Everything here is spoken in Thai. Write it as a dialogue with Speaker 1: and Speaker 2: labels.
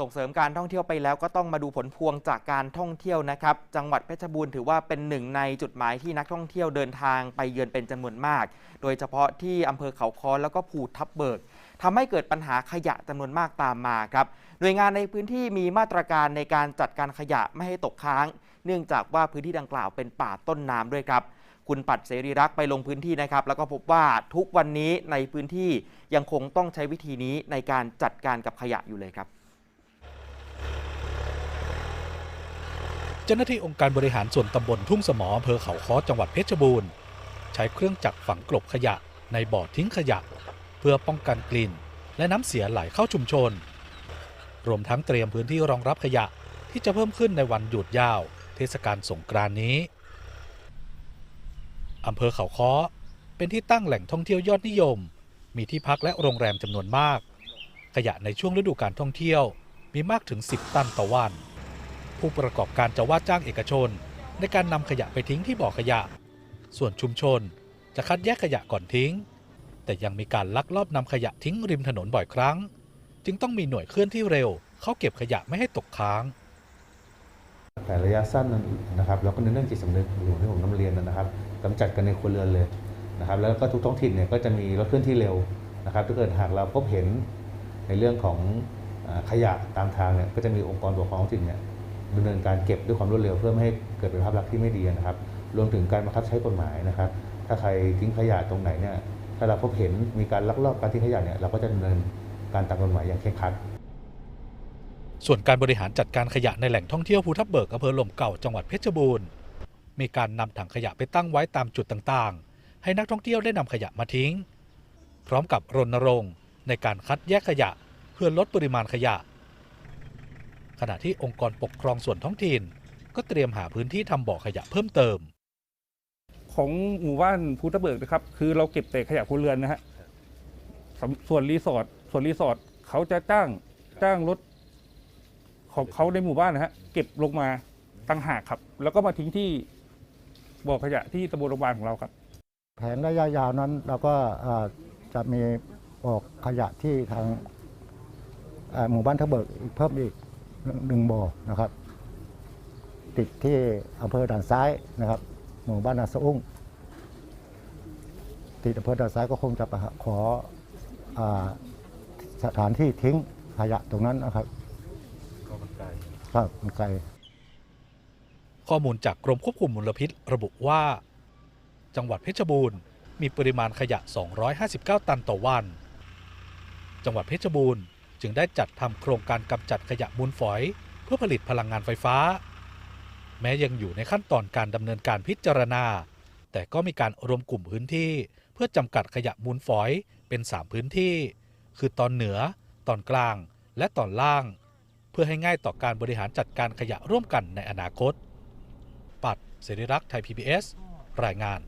Speaker 1: ส่งเสริมการท่องเที่ยวไปแล้วก็ต้องมาดูผลพวงจากการท่องเที่ยวนะครับ จังหวัดเพชรบูรณ์ถือว่าเป็นหนึ่งในจุดหมายที่นักท่องเที่ยวเดินทางไปเยือนเป็นจำนวนมาก โดยเฉพาะที่อำเภอเขาค้อแล้วก็ภูทับเบิกทำให้เกิดปัญหาขยะจำนวนมากตามมาครับหน่วยงานในพื้นที่มีมาตรการในการจัดการขยะไม่ให้ตกค้าง เนื่องจากว่าพื้นที่ดังกล่าวเป็นป่าต้นน้ำด้วยครับคุณปัดเสรีรักไปลงพื้นที่นะครับ แล้วก็พบว่าทุกวันนี้ในพื้นที่ยังคงต้องใช้วิธีนี้ในการจัดการกับขยะอยู่เลยครับ
Speaker 2: เจ้าหน้าที่องค์การบริหารส่วนตำบลทุ่งสมออำเภอเขาค้อจังหวัดเพชรบูรณ์ ใช้เครื่องจักรฝังกลบขยะในบ่อทิ้งขยะ เพื่อป้องกันกลิ่น และน้ำเสียไหลเข้าชุมชน รวมทั้งเตรียมพื้นที่รองรับขยะที่จะเพิ่มขึ้นในวันหยุดยาว เทศกาลสงกรานนี้อำเภอเขาค้อเป็นที่ตั้งแหล่งท่องเที่ยวยอดนิยม มีที่พักและโรงแรมจำนวนมาก ขยะในช่วงฤดูการท่องเที่ยวมีมากถึง 10 ตันต่อวัน ผู้ประกอบการจะว่าจ้างเอกชน ในการนำขยะไปทิ้งที่บ่อขยะ ส่วนชุมชนจะคัดแยกขยะก่อนทิ้ง แต่ยังมีการลักลอบนำขยะทิ้งริมถนนบ่อยครั้ง จึงต้องมีหน่วยเคลื่อนที่เร็ว เข้าเก็บขยะไม่ให้ตกค้าง
Speaker 3: แต่ระยะสั้นนั่นนะครับแล้วก็ในเรื่องจิตสำนึกอยู่ที่ผมนำเรียนนะครับกำจัดกันในครัวเรือนเลยนะครับแล้วก็ทุกท้องถิ่นเนี่ยก็จะมีรถเคลื่อนที่เร็วนะครับถ้าเกิดหากเราพบเห็นในเรื่องของขยะตามทางเนี่ยก็จะมีองค์กรปกครองท้องถิ่นเนี่ย ดำเนินการเก็บด้วยความรวดเร็วเพื่อไม่ให้เกิดเป็นภาพลักษณ์ที่ไม่ดีนะครับ รวมถึงการบังคับใช้กฎหมายนะครับ ถ้าใครทิ้งขยะตรงไหนเนี่ยถ้าเราพบเห็นมีการลักลอบการทิ้งขยะเนี่ยเราก็จะดำเนินการตามกฎหมายอย่างเคร่งครัด
Speaker 2: ส่วนการบริหารจัดการขยะในแหล่งท่องเที่ยวภูทับเบิกอำเภอหล่มเก่าจังหวัดเพชรบูรณ์ มีการนำถังขยะไปตั้งไว้ตามจุดต่างๆ ให้นักท่องเที่ยวได้นำขยะมาทิ้ง พร้อมกับรณรงค์ในการคัดแยกขยะเพื่อลดปริมาณขยะ ขณะที่องค์กรปกครองส่วนท้องถิ่น ก็เตรียมหาพื้นที่ทำบ่อขยะเพิ่มเติม
Speaker 4: ของหมู่บ้านภูตะเบิกนะครับ คือเราเก็บแต่ขยะครัวเรือนนะฮะสำส่วนรีสอร์ทส่วนรีสอร์ทเขาจะจ้างจ้างรถของเขาในหมู่บ้านนะฮะเก็บลงมาตั้งหากครับ แล้วก็มาทิ้งที่บ่อขยะที่ตำบลโรงพยาบาลของเราครับ
Speaker 5: แผนระยะยาวนั้นเราก็เอ่อจะมีออกขยะที่ทางเอ่อหมู่บ้านทะเบิกอีกเพิ่มอีก หนึ่งบ่อนะครับ ติดที่อำเภอด่านซ้ายนะครับหมู่บ้านนาสะอุ้งติดอำเภอด่านซ้ายก็คงจะขออสถานที่ทิ้งขยะตรงนั้นนะครับก็มันไกลครับมันไกล
Speaker 2: ข้อมูลจากกรมควบคุมมลพิษระบุว่า จังหวัดเพชรบูรณ์มีปริมาณขยะ 259 ตันต่อวัน จังหวัดเพชรบูรณ์ จึงได้จัดทำโครงการกำจัดขยะมูลฝอย เพื่อผลิตพลังงานไฟฟ้า แม้ยังอยู่ในขั้นตอนการดำเนินการพิจารณา แต่ก็มีการรวมกลุ่มพื้นที่ เพื่อจำกัดขยะมูลฝอยเป็น 3 พื้นที่ คือตอนเหนือ ตอนกลาง และตอนล่าง เพื่อให้ง่ายต่อการบริหารจัดการขยะร่วมกันในอนาคต ปัดเสรีรักษ์ไทย PBS รายงาน